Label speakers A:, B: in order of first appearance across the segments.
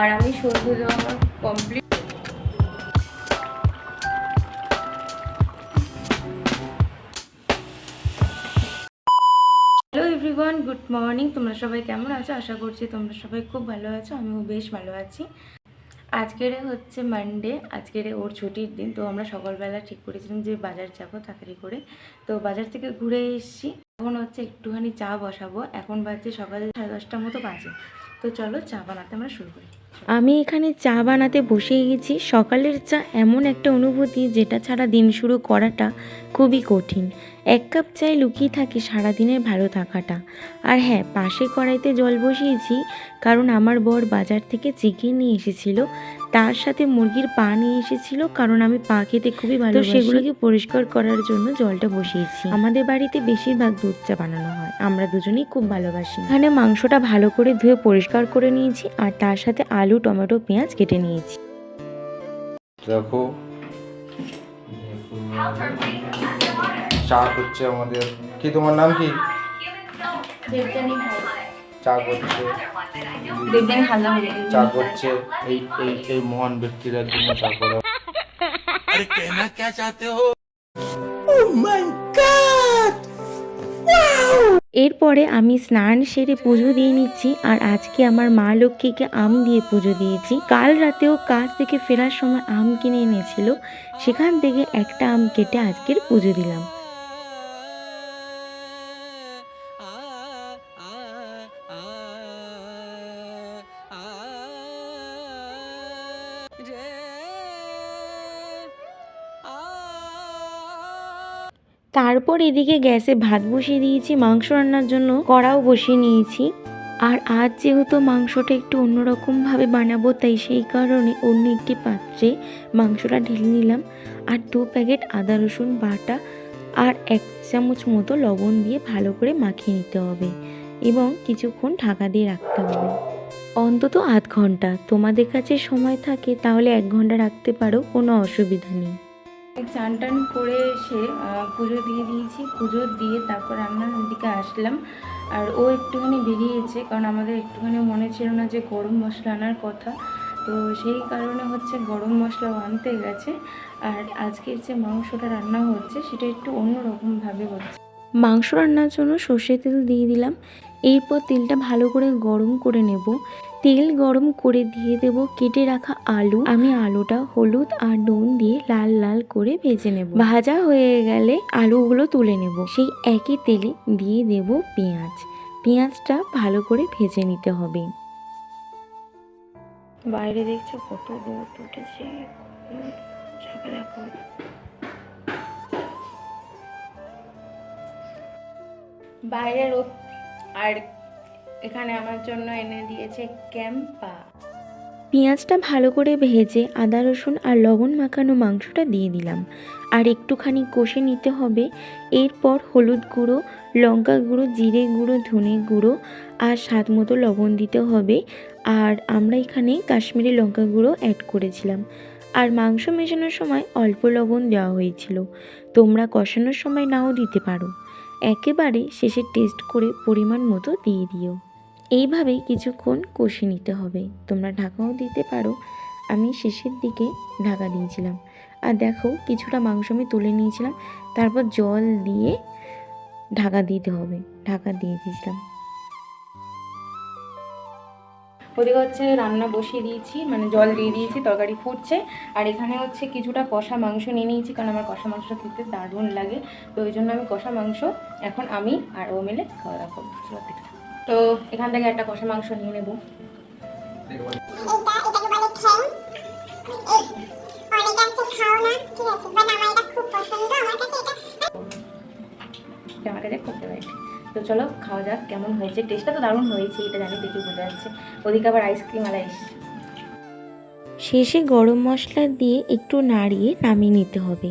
A: আর আমি সন্ধে দেওয়া আমার কমপ্লিট এভরিওয়ান গুড মর্নিং তোমরা সবাই কেমন আছো? আশা করছি তোমরা সবাই খুব ভালো আছো, আমিও বেশ ভালো আছি। আজকের হচ্ছে মানডে আজকের ওর ছুটির দিন, তো আমরা সকালবেলা ঠিক করেছিলাম যে বাজার যাব তাড়াতাড়ি করে। তো বাজার থেকে ঘুরে এসেছি, এখন হচ্ছে একটুখানি চা বসাবো, এখন বাজছে সকাল সাড়ে দশটার মতো বাজে। তো চলো চা বানাতে আমরা শুরু করি। আমি এখানে চা বানাতে বসে গেছি। সকালের চা এমন একটা অনুভূতি, যেটা ছাড়া দিন শুরু করাটা খুবই কঠিন। এক কাপ চায় লুকিয়ে থাকে সারাদিনের ভালো থাকাটা। আর হ্যাঁ পাশে কড়াইতে জল বসিয়েছি কারণ আমার বর বাজার থেকে চিকেন নিয়ে এসেছিল। তার সাথে মুরগির পা নিয়ে এসেছিল কারণ আমি পা খেতে খুবই ভালো সেগুলোকে পরিষ্কার করার জন্য জলটা বসিয়েছি। আমাদের বাড়িতে বেশিরভাগ দুধ চা বানানো হয়। আমরা দুজনেই খুব ভালোবাসি। এখানে মাংসটা ভালো করে ধুয়ে পরিষ্কার করে নিয়েছি আর তার সাথে আলু টমেটো পেঁয়াজ কেটে নিয়েছি।
B: দেখো। চা করছে আমাদের। কি তোমার নাম কি? চা করছে। চা করছে। এই এই এই মহান ব্যক্তিরা জন্য চা করা।
C: আরে কেনা কে চাতে হো?
A: ও মাই গড এরপরে আমি স্নান সেরে পুজো দিয়ে নিচ্ছি আর আজকে আমার মা লক্ষ্মীকে আম দিয়ে পুজো দিয়েছি। কাল রাতেও কাজ থেকে ফেরার সময় আম কিনে এনেছিল। সেখান থেকে একটা আম কেটে আজকের পুজো দিলাম। তারপর এদিকে গ্যাসে ভাত বসিয়ে দিয়েছি, মাংস রান্নার জন্য কড়াও বসিয়ে নিয়েছি। আর আজ যেহেতু মাংসটা একটু অন্যরকমভাবে বানাবো, তাই সেই কারণে অন্য একটি পাত্রে মাংসটা ঢেলে নিলাম। আর দু প্যাকেট আদা রসুন বাটা আর এক চামচ মতো লবণ দিয়ে ভালো করে মাখিয়ে নিতে হবে এবং কিছুক্ষণ ঢাকা দিয়ে রাখতে হবে। অন্তত আধ ঘণ্টা। তোমাদের কাছে সময় থাকে তাহলে এক ঘণ্টা রাখতে পারো, কোনো অসুবিধা নেই। চান টান করে এসে পুজো দিয়ে দিয়েছি। পুজো দিয়ে তারপর রান্নার দিকে আসলাম। আর ও একটুখানি বেরিয়েছে, কারণ আমাদের একটুখানি মনে ছিল না যে গরম মশলা আনার কথা। তো সেই কারণে হচ্ছে গরম মশলাও আনতে গেছে। আর আজকের যে মাংসটা রান্না হচ্ছে, সেটা একটু অন্যরকমভাবে হচ্ছে। মাংস রান্নার জন্য সর্ষে তেল দিয়ে দিলাম। এরপর তেলটা ভালো করে গরম করে নেব। তেল গরম করে দিয়ে দেব কেটে রাখা আলু। আমি আলুটা হলুদ আর নুন দিয়ে লাল লাল করে ভেজে নেব। ভাজা হয়ে গেলে আলুগুলো তুলে নেব। সেই একই তেলে দিয়ে দেব পেঁয়াজ। পেঁয়াজটা ভালো করে ভেজে নিতে হবে। বাইরে দেখছ কত রোদ উঠেছে? বাইরে রোদ আর এখানে আমার জন্য এনে দিয়েছে ক্যাম্পা। পেঁয়াজটা ভালো করে ভেজে আদা, রসুন আর লবণ মাখানো মাংসটা দিয়ে দিলাম। আর একটুখানি কষে নিতে হবে। এরপর হলুদ গুঁড়ো, লঙ্কা গুঁড়ো, জিরে গুঁড়ো, ধনে গুঁড়ো আর স্বাদ মতো লবণ দিতে হবে। আর আমরা এখানে কাশ্মীরি লঙ্কা গুঁড়ো অ্যাড করেছিলাম। আর মাংস মেশানোর সময় অল্প লবণ দেওয়া হয়েছিল। তোমরা কষানোর সময় নাও দিতে পারো। একেবারে শেষে টেস্ট করে পরিমাণ মতো দিয়ে দিও। এইভাবেই কিছুক্ষণ কষে নিতে হবে। তোমরা ঢাকাও দিতে পারো। আমি শেষের দিকে ঢাকা দিয়েছিলাম। আর দেখো, কিছুটা মাংস আমি তুলে নিয়েছিলাম। তারপর জল দিয়ে ঢাকা দিতে হবে। ঢাকা দিয়ে দিয়েছিলাম। ওদিকে হচ্ছে রান্না বসিয়ে দিয়েছি মানে জল দিয়ে দিয়েছি তরকারি ফুটছে। আর এখানে হচ্ছে কিছুটা কষা মাংস নিয়ে নিয়েছি কারণ আমার কষা মাংস খেতে দারুণ লাগে। তো ওই জন্য আমি কষা মাংস এখন আমি আর ও মিলে খাওয়া দাওয়া করব। তো এখান থেকে একটা কষা মাংস নিয়ে নেব।
D: আমার কাছে
A: করতে পারি তো চলো খাওয়া যাক, কেমন হয়েছে? টেস্টটা তো দারুণ হয়েছে, এটা জানি দেখি বোঝা যাচ্ছে। ওদিকে আবার আইসক্রিম আলা এসছে। শেষে গরম মশলা দিয়ে একটু নাড়িয়ে নামিয়ে নিতে হবে।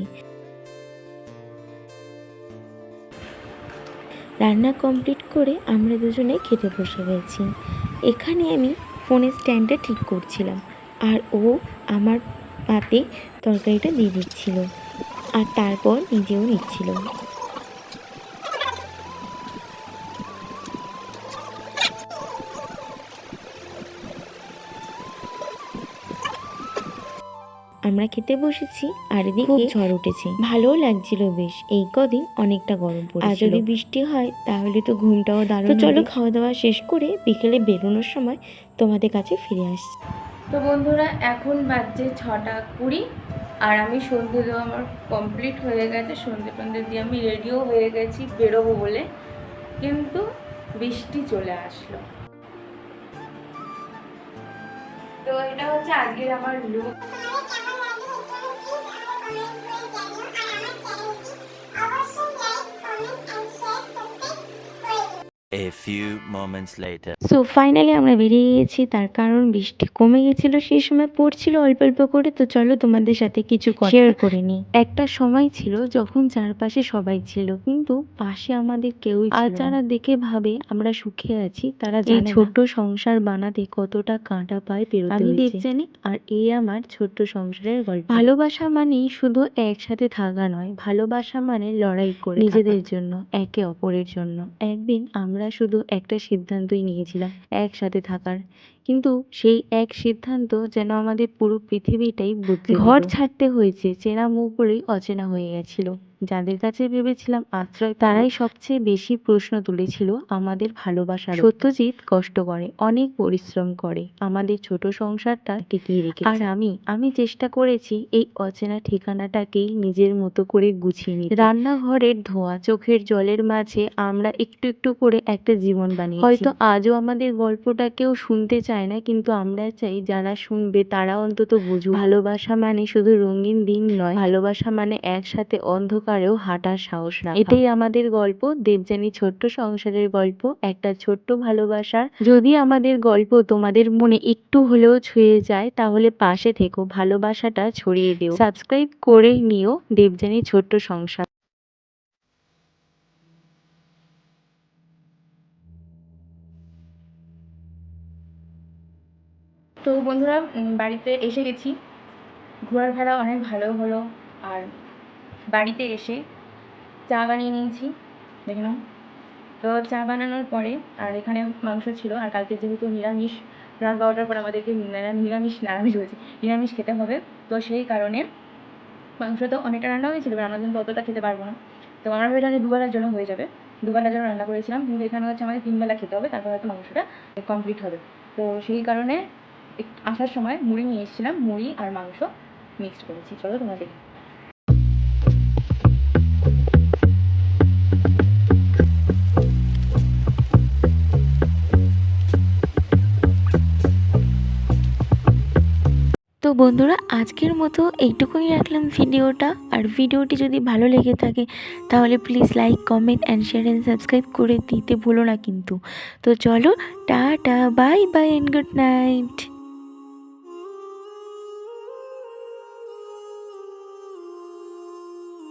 A: রান্না কমপ্লিট করে আমরা দুজনে খেতে বসে গেছি। এখানে আমি ফোনের স্ট্যান্ডটা ঠিক করছিলাম, আর ও আমার পাতে তরকারিটা দিয়ে দিচ্ছিল, আর তারপর নিজেও নিচ্ছিল।
E: আমরা খেতে বসেছি আর এদিকে ঝড় উঠেছে। ভালোও লাগছিল বেশ। এই কদিন অনেকটা গরম পড়ে আর যদি বৃষ্টি হয় তাহলে তো ঘুমটাও দারুণ তো চলো খাওয়া দাওয়া শেষ করে বিকেলে বেরোনোর সময় তোমাদের কাছে ফিরে আসছি তো বন্ধুরা এখন বাজছে ছটা কুড়ি আর আমি সন্ধে দেওয়া আমার কমপ্লিট হয়ে গেছে। সন্ধে টন্ধে দিয়ে আমি রেডিও হয়ে গেছি বেরোবো বলে। কিন্তু বৃষ্টি চলে আসলো। তো এটা হচ্ছে আজকের আমার look
C: A few moments later.
E: So finally আমরা বেরিয়ে গেছি তার কারণ বৃষ্টি কমে গেছিল সেই সময় পড়ছিল অল্প অল্প করে তো চলো তোমাদের সাথে কিছু শেয়ার করে নিই একটা সময় ছিল যখন চারপাশে সবাই ছিল কিন্তু পাশে আমাদের কেউই আর যারা দেখে ভাবে আমরা সুখে আছি তারা এই ছোট্ট সংসার বানাতে কতটা কাঁটা পায় পেরোতে আমি দেখজানি আর এই আমার ছোট্ট সংসারের গল্প। ভালোবাসা মানেই শুধু একসাথে থাকা নয় ভালোবাসা মানে লড়াই করে নিজেদের জন্য একে অপরের জন্য। একদিন আমরা শুধু একটা সিদ্ধান্তই নিয়েছিলাম একসাথে থাকার। কিন্তু সেই এক সিদ্ধান্ত যেন আমাদের পুরো পৃথিবীটাই বদলে ঘর ছাড়তে হয়েছে চেনা মুখ বলেই অচেনা হয়ে গেছিল। যাদের কাছে ভেবেছিলাম আশ্রয় তারাই সবচেয়ে বেশি প্রশ্ন তুলেছিল আমাদের ভালোবাসার সত্যজিৎ কষ্ট করে অনেক পরিশ্রম করে আমাদের ছোট সংসারটা টিকিয়ে রেখে আর আমি আমি চেষ্টা করেছি এই অচেনা ঠিকানাটাকেই নিজের মতো করে গুছিয়ে নিতে। রান্নাঘরের ধোঁয়া চোখের জলের মাঝে আমরা একটু একটু করে একটা জীবন বানিয়েছি। হয়তো আজও আমাদের গল্পটা কেউ শুনতে চায় না কিন্তু আমরা চাই যারা শুনবে তারা অন্তত বুঝুক। ভালোবাসা মানে শুধু রঙিন দিন নয় ভালোবাসা মানে একসাথে অন্ধকারেও হাঁটার সাহস রাখা। এটাই আমাদের গল্প দেবযানী ছোট্ট সংসারের গল্প একটা ছোট্ট ভালোবাসার। যদি আমাদের গল্প তোমাদের মনে একটু হলেও ছুঁয়ে যায় তাহলে পাশে থেকো ভালোবাসাটা ছড়িয়ে দিও। সাবস্ক্রাইব করে নিও দেবযানী ছোট্ট সংসার।
F: তো বন্ধুরা বাড়িতে এসে গেছি। ঘোরার ফেরা অনেক ভালো হলো, আর বাড়িতে এসে চা বানিয়ে নিয়েছি, দেখে নাও। তো চা বানানোর পরে, আর এখানে মাংস ছিল, আর কালকে যেহেতু নিরামিষ, রাত বারোটার পর আমাদেরকে নিরামিষ নিরামিষ বলছি, নিরামিষ খেতে হবে। তো সেই কারণে মাংস তো অনেকটা রান্না হয়েছিল আমরা কিন্তু অতটা খেতে পারব না। তো আমরা ভেবেছিলাম দুবেলার জন্য হয়ে যাবে। দুবেলার জন্য রান্না করেছিলাম, কিন্তু এখানে হচ্ছে আমাদের তিনবেলা খেতে হবে, তারপর হয়তো মাংসটা কমপ্লিট হবে। তো সেই কারণে আসার সময় মুড়ি নিয়ে এসেছিলাম, মুড়ি আর মাংস মিক্সড করেছি। চলো তোমরা দেখে।
E: তো বন্ধুরা, আজকের মতো এইটুকুই রাখলাম ভিডিওটা। আর ভিডিওটি যদি ভালো লেগে থাকে, তাহলে please like comment and share and subscribe করে দিতে ভুলো না কিন্তু। তো চলো, tata bye bye and good night